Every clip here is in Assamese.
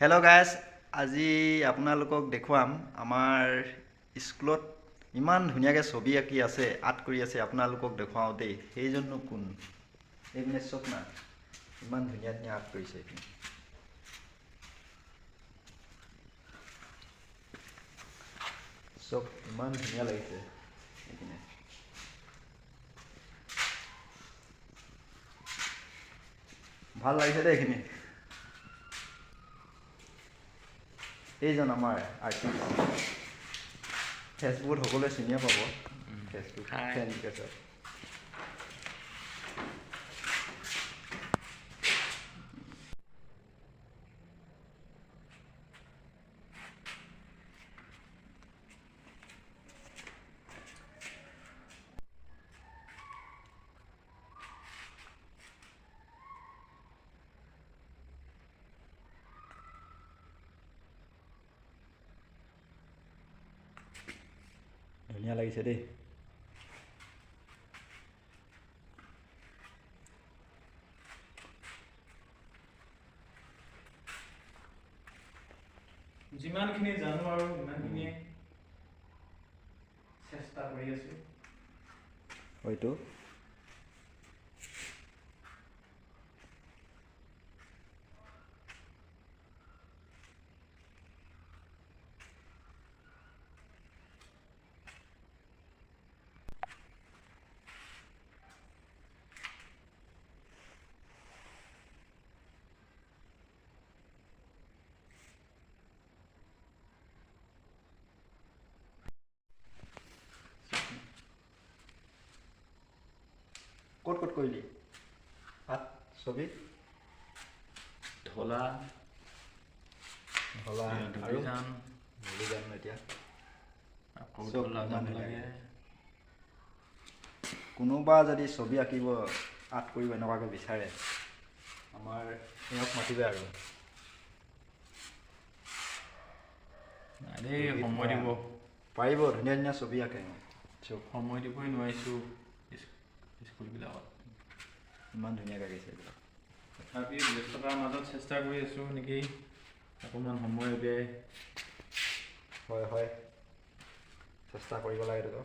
হেল্ল' গাইজ আজি আপোনালোকক দেখুৱাম আমাৰ স্কুলত ইমান ধুনীয়াকৈ ছবি আঁকি আছে আৰ্ট কৰি আছে আপোনালোকক দেখুৱাওঁ দেই। সেইজননো কোন? এইপিনে চাওক না। ইমান ধুনীয়া ধুনীয়া আৰ্ট কৰিছে এইপিনে। চাওক ইমান ধুনীয়া লাগিছে এইপিনে। ভাল লাগিছে দেই এইখিনি। এইজন আমাৰ আৰ্টিষ্ট ফেচবুকত সকলোৱে চিনিয়ে পাব। ফেচবুক. ফেন ধুনীয়া লাগিছে দেই যিমানখিনি জানো আৰু সিমানখিনিয়ে চেষ্টা কৰি আছো। হয়তো। ক'ত কৰিলি? আৰ্ট ছবি ঢলা। ধুলিজান যাম এতিয়া? আকৌ ঢলা ধুনীয়া। লাগে। কোনোবা যদি ছবি আঁকিব আৰ্ট কৰিব এনেকুৱাকৈ বিচাৰে আমাৰ তেওঁক মাতিবে আৰু। দেই সময় দিব। পাৰিব ধুনীয়া ধুনীয়া ছবি আঁকে। চব সময় দিবই নোৱাৰিছোঁ। স্কুলবিলাকত। ইমান ধুনীয়াকৈ আঁকিছে এইবিলাক তথাপি ব্যস্ততাৰ মাজত চেষ্টা কৰি আছোঁ নেকি অকণমান সময় উলিয়াই হয় হয় চেষ্টা কৰিব লাগে এইটো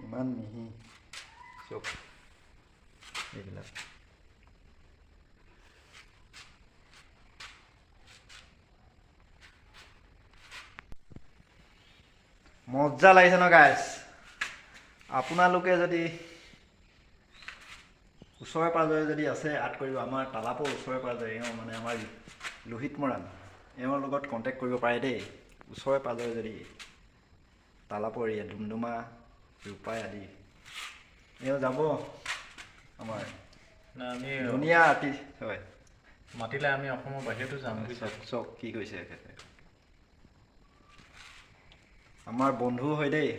ইমান মিহি চব এইবিলাক মজা লাগিছে ন গাইছ আপোনালোকে যদি ওচৰে পাঁজৰে যদি আছে আৰ্ট কৰিব। আমাৰ তালাপৰ ওচৰে পাঁজৰে এওঁ মানে আমাৰ লোহিত মৰাণ এওঁৰ লগত কণ্টেক্ট কৰিব পাৰে দেই। ওচৰে পাঁজৰে যদি তালাপৰ এৰিয়া ডুমডুমা ৰূপাই আদি। এওঁ যাব আমাৰ আমি ধুনীয়া আৰ্টিষ্ট হয়। মাতিলে আমি অসমৰ বাহিৰতো যাম। চাওক চাওক কি কৈছে এখেতে? আমাৰ বন্ধু হয় দেই।